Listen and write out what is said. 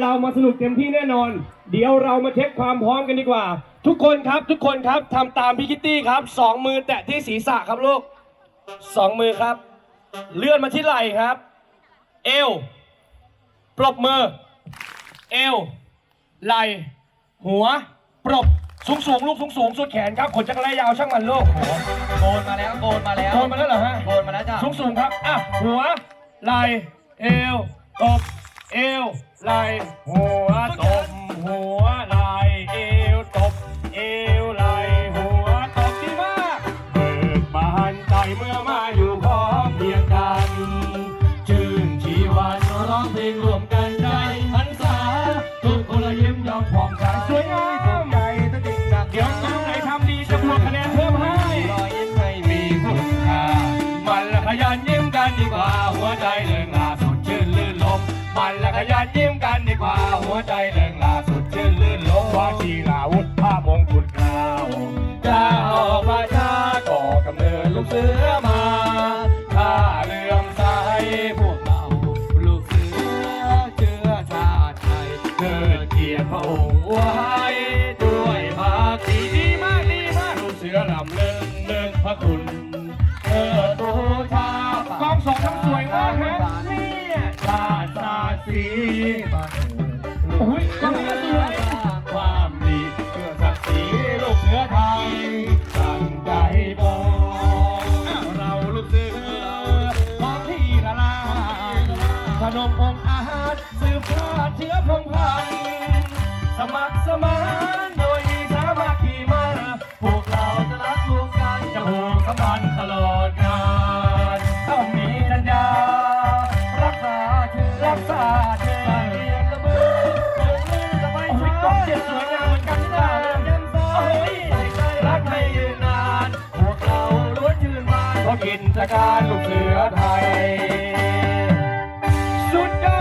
เรามาสนุกเต็มที่แน่นอน เดี๋ยวเรามาเช็คความพร้อมกันดีกว่า ทุกคนครับทุกคนครับทำตามพี่คิตตี้ครับสองมือแตะที่ศีรษะครับลูกสองมือครับ เลื่อนมาที่ไหล่ครับ เอวปรบมือ เอวไหล่หัว ปรบสูงสูงลูกสูงสูงสุดแขนครับขนจักรแลยาวช่างมันลูกหัวโกนมาแล้วโกนมาแล้วโกนมาแล้วเหรอฮะโกนมาแล้วจ้ะสูงสูงครับอะหัวไหล่เอวตบ เอวไหลหัวตบหัวไหลเอวตบเอวไหลหัวตบดีมากเบิกบานใจเมื่อมาอยู่พร้อมเพรียงกันชื่นชีวันร้องเพลงรวมกันใจหันษาทุกคนละยิ้มยอมผ่องใสสวยงามใจตะดิ่งดักเดี๋ยวน้องไหนทำดีจะบวกคะแนนเพิ่มให้รอยยิ้มไม่มีคุณค่ามันละขยันยิ้มกันดีกว่าหัวใจเริงลาสดชื่นลื่น ลมมันละขยันยิ้มกันดีกว่า หัวใจเริงลาสุดชื่นลื่นลมว่าทีลาวุธผ้ามงกุฎกล่าวจะออกมาช้าก่อกำเนิดลูกเสือมาถ้าเลื่อมใสพวกเราลูกเสือเชื้อชาติไทยเทิดเกียรติพระองค์ไว้ด้วยภาคีดีมากดีมากลูกเสือลำเลิศเลิศพระคุณเทิดบูชากองสองทำสวยมากฮะเนี่ย สตร์สีโอ้ยกองนี้สวยความดีเพื่อศักดิ์ศรีลูกเสือไทยตั้งใจบอกเราลูกเสือของที่ละลาขนมองอาหารสืบทอดเชื้อพงพันสมัครสมาน สวยงามเหมือนกันนะเยี่ยมซ้อใส่รักไม่ยืนนานพวกเราล้วนยืนมานเพราะกินจกการลูกเสือไทย สุดยอด